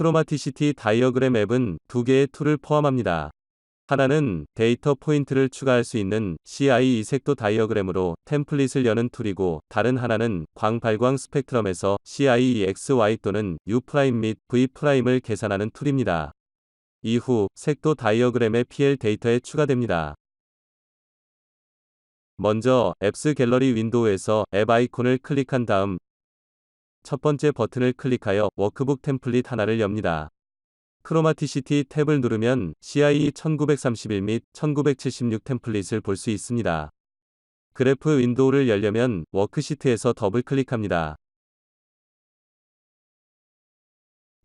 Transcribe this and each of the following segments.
크로마티시티 다이어그램 앱은 두 개의 툴을 포함합니다. 하나는 데이터 포인트를 추가할 수 있는 CIE 색도 다이어그램으로 템플릿을 여는 툴이고 다른 하나는 광발광 스펙트럼에서 CIE XY 또는 U' 및 V'을 계산하는 툴입니다. 이후 색도 다이어그램의 PL 데이터에 추가됩니다. 먼저 앱스 갤러리 윈도우에서 앱 아이콘을 클릭한 다음 첫 번째 버튼을 클릭하여 워크북 템플릿 하나를 엽니다. 크로마티시티 탭을 누르면 CIE 1931 및 1976 템플릿을 볼 수 있습니다. 그래프 윈도우를 열려면 워크시트에서 더블 클릭합니다.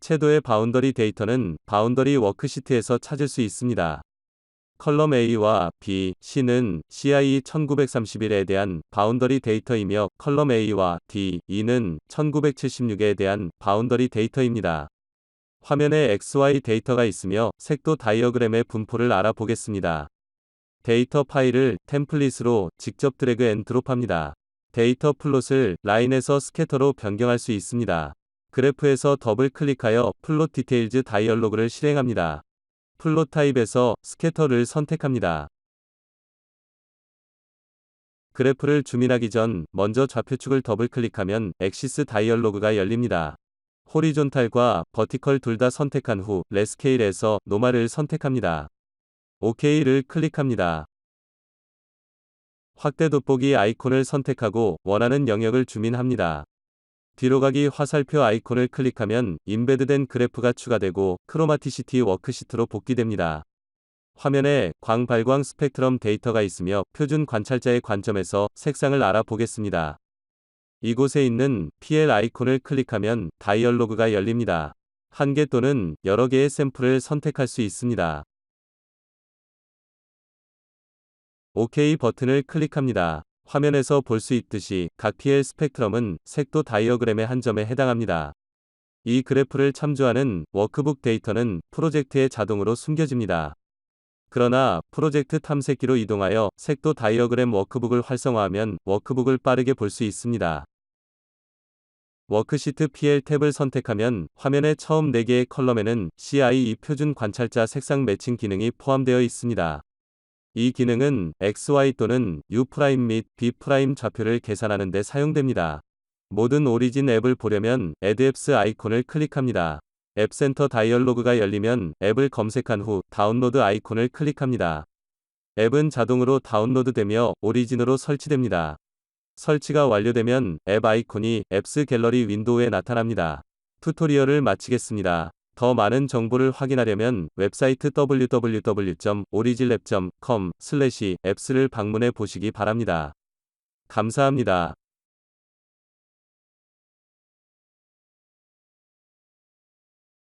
채도의 바운더리 데이터는 바운더리 워크시트에서 찾을 수 있습니다. 컬럼 A와 B, C는 CIE 1931에 대한 바운더리 데이터이며 컬럼 A와 D, E는 1976에 대한 바운더리 데이터입니다. 화면에 XY 데이터가 있으며 색도 다이어그램의 분포를 알아보겠습니다. 데이터 파일을 템플릿으로 직접 드래그 앤 드롭합니다. 데이터 플롯을 라인에서 스캐터로 변경할 수 있습니다. 그래프에서 더블 클릭하여 플롯 디테일즈 다이얼로그를 실행합니다. 플롯 타입에서 스캐터를 선택합니다. 그래프를 줌인하기 전 먼저 좌표축을 더블 클릭하면 엑시스 다이얼로그가 열립니다. 호리존탈과 버티컬 둘 다 선택한 후 레스케일에서 노말을 선택합니다. OK를 클릭합니다. 확대 돋보기 아이콘을 선택하고 원하는 영역을 줌인합니다. 뒤로 가기 화살표 아이콘을 클릭하면 임베드된 그래프가 추가되고 크로마티시티 워크시트로 복귀됩니다. 화면에 광발광 스펙트럼 데이터가 있으며 표준 관찰자의 관점에서 색상을 알아보겠습니다. 이곳에 있는 PL 아이콘을 클릭하면 다이얼로그가 열립니다. 한 개 또는 여러 개의 샘플을 선택할 수 있습니다. OK 버튼을 클릭합니다. 화면에서 볼 수 있듯이 각 PL 스펙트럼은 색도 다이어그램의 한 점에 해당합니다. 이 그래프를 참조하는 워크북 데이터는 프로젝트에 자동으로 숨겨집니다. 그러나 프로젝트 탐색기로 이동하여 색도 다이어그램 워크북을 활성화하면 워크북을 빠르게 볼 수 있습니다. 워크시트 PL 탭을 선택하면 화면의 처음 4개의 컬럼에는 CIE 표준 관찰자 색상 매칭 기능이 포함되어 있습니다. 이 기능은 XY 또는 U' 및 B' 좌표를 계산하는 데 사용됩니다. 모든 오리진 앱을 보려면 Add Apps 아이콘을 클릭합니다. 앱센터 다이얼로그가 열리면 앱을 검색한 후 다운로드 아이콘을 클릭합니다. 앱은 자동으로 다운로드되며 오리진으로 설치됩니다. 설치가 완료되면 앱 아이콘이 앱스 갤러리 윈도우에 나타납니다. 튜토리얼을 마치겠습니다. 더 많은 정보를 확인하려면 웹사이트 www.originlab.com/apps를 방문해 보시기 바랍니다. 감사합니다.